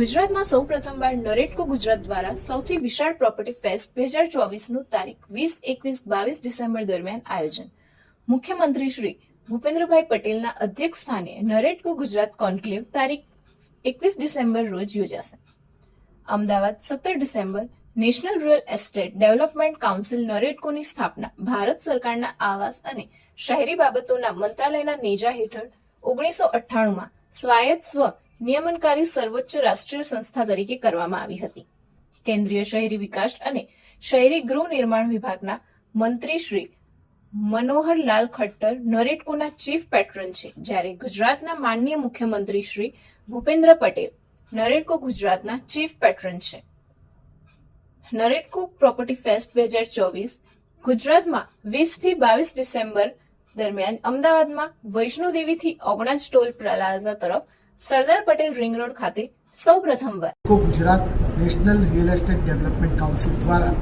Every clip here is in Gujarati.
ગુજરાતમાં સૌ પ્રથમવાર નરેટકો ગુજરાત દ્વારા સૌથી વિશાળ પ્રોપર્ટી ફેસ્ટ બે હજાર ચોવીસનું તારીખ વીસ, એકવીસ, બાવીસ ડિસેમ્બર દરમિયાન આયોજન. મુખ્યમંત્રી શ્રી ભૂપેન્દ્રભાઈ પટેલના અધ્યક્ષ સ્થાને નરેટકો ગુજરાત કોન્ક્લેવ તારીખ એકવીસ ડિસેમ્બર રોજ યોજાશે. અમદાવાદ સત્તર December national royal estate development council નરેટકોની સ્થાપના, ભારત સરકારના આવાસ અને શહેરી બાબતોના મંત્રાલયના નેજા હેઠળ ઓગણીસો અઠ્ઠાણુંમાં સ્વાયત્ત સ્વ નિયમનકારી સર્વોચ્ચ રાષ્ટ્રીય સંસ્થા તરીકે કરવામાં આવી હતી. કેન્દ્રીય શહેરી વિકાસ અને શહેરી ગૃહ નિર્માણ વિભાગના મંત્રી શ્રી મનોહરલાલ ખટ્ટર નરેટકોના ચીફ પેટ્રન છે, જ્યારે ગુજરાતના માનનીય મુખ્યમંત્રી શ્રી ભૂપેન્દ્ર પટેલ નરેટકો ગુજરાતના ચીફ પેટ્રન છે. નરેટકો પ્રોપર્ટી ફેસ્ટ બે હજાર ચોવીસ ગુજરાતમાં વીસથી બાવીસ ડિસેમ્બર દરમિયાન અમદાવાદમાં વૈષ્ણોદેવીથી ઓગણજ ટોલ પ્લાઝા તરફ સરદાર પટેલ રિંગ રોડ ખાતે સૌ પ્રથમવાર Gujarat national real estate development council દ્વારા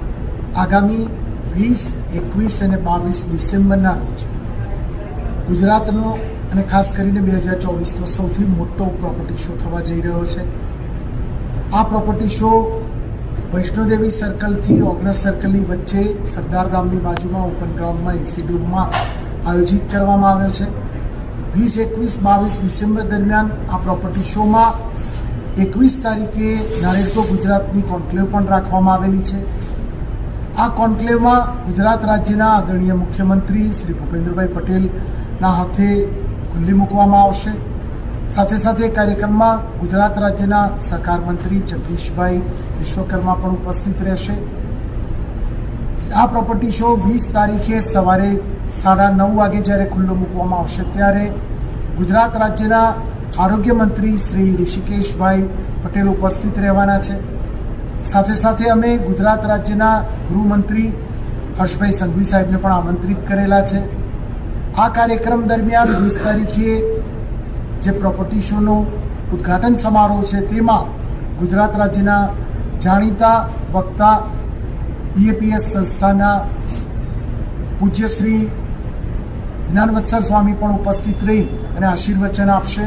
આગામી વીસ, એકવીસ અને બાવીસ ડિસેમ્બરના રોજ ગુજરાતનો અને ખાસ કરીને બે હજાર ચોવીસનો સૌથી મોટો પ્રોપર્ટી શો થવા જઈ રહ્યો છે. આ પ્રોપર્ટી શો વૈષ્ણોદેવી સર્કલથી ઓગણસ સર્કલની વચ્ચે સરદાર ધામની બાજુમાં, ઓપન ગ્રાઉન્ડમાં એસી ડૂમમાં આયોજિત કરવામાં આવ્યો છે. વીસ એકવીસ બાવીસ ડિસેમ્બર દરમિયાન આ પ્રોપર્ટી શોમાં એકવીસ તારીખે નારેડકો ગુજરાતની કોન્ક્લેવ પણ રાખવામાં આવેલી છે. આ કોન્ક્લેવમાં ગુજરાત રાજ્યના આદરણીય મુખ્યમંત્રી શ્રી ભૂપેન્દ્રભાઈ પટેલના હાથે ખુલ્લી મૂકવામાં આવશે. સાથે સાથે કાર્યક્રમમાં ગુજરાત રાજ્યના સહકાર મંત્રી જગદીશભાઈ વિશ્વકર્મા પણ ઉપસ્થિત રહેશે. આ પ્રોપર્ટી શો વીસ તારીખે સવારે સાડા નવ વાગે જ્યારે ખુલ્લો મૂકવામાં આવશે, ત્યારે ગુજરાત રાજ્યના આરોગ્ય મંત્રી શ્રી ઋષિકેશભાઈ પટેલ ઉપસ્થિત રહેવાના છે. સાથે સાથે અમે ગુજરાત રાજ્યના ગૃહમંત્રી હર્ષભાઈ સંઘવી સાહેબને પણ આમંત્રિત કરેલા છે. આ કાર્યક્રમ દરમિયાન વીસ તારીખે જે પ્રોપર્ટી શોનો ઉદ્ઘાટન સમારોહ છે, તેમાં ગુજરાત રાજ્યના જાણીતા વક્તા બીએપીએસ સંસ્થાના પૂજ્ય શ્રી જ્ઞાનવત્સર સ્વામી પણ ઉપસ્થિત રહી અને આશીર્વચન આપશે.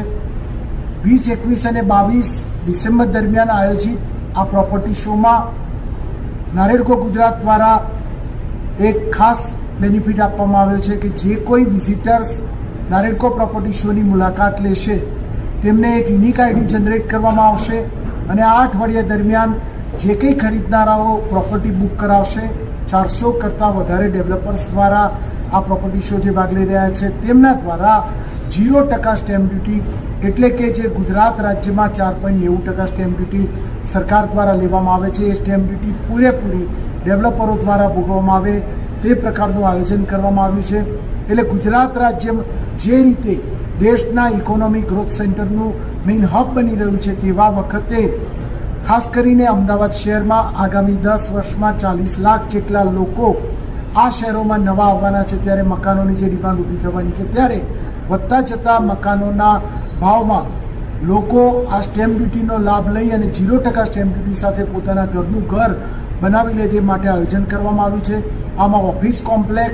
વીસ, એકવીસ અને બાવીસ ડિસેમ્બર દરમિયાન આયોજિત આ પ્રોપર્ટી શોમાં નારેડકો ગુજરાત દ્વારા એક ખાસ બેનિફિટ આપવામાં આવ્યો છે કે જે કોઈ વિઝિટર્સ નારેડકો પ્રોપર્ટી શોની મુલાકાત લેશે, તેમને એક યુનિક આઈડી જનરેટ કરવામાં આવશે અને આ અઠવાડિયા દરમિયાન જે કંઈ ખરીદનારાઓ પ્રોપર્ટી બુક કરાવશે ચારસો કરતાં વધારે ડેવલપર્સ દ્વારા આ પ્રોપર્ટી શો જે ભાગ લઈ રહ્યા છે, તેમના દ્વારા ઝીરો ટકા સ્ટેમ્પ ડ્યુટી એટલે કે જે ગુજરાત રાજ્યમાં ચાર પોઈન્ટ નેવું ટકા સ્ટેમ્પ ડ્યુટી સરકાર દ્વારા લેવામાં આવે છે, એ સ્ટેમ્પ ડ્યુટી પૂરેપૂરી ડેવલપરો દ્વારા ભોગવવામાં આવે, તે પ્રકારનું આયોજન કરવામાં આવ્યું છે. એટલે ગુજરાત રાજ્ય જે રીતે દેશના ઇકોનોમિક ગ્રોથ સેન્ટરનું મેઇન હબ બની રહ્યું છે, તેવા વખતે ખાસ કરીને અમદાવાદ શહેરમાં આગામી દસ વર્ષમાં ચાલીસ લાખ જેટલા લોકો આ શહેરોમાં નવા આવવાના છે. ત્યારે મકાનોની જે ડિમાન્ડ ઊભી થવાની છે, ત્યારે વધતા જતા મકાનોના ભાવમાં લોકો આ સ્ટેમ્પ ડ્યુટીનો લાભ લઈ અને ઝીરો ટકા સ્ટેમ્પ ડ્યુટી સાથે પોતાના ઘરનું ઘર બનાવી લે તે માટે આયોજન કરવામાં આવ્યું છે. આમાં ઓફિસ કોમ્પ્લેક્સ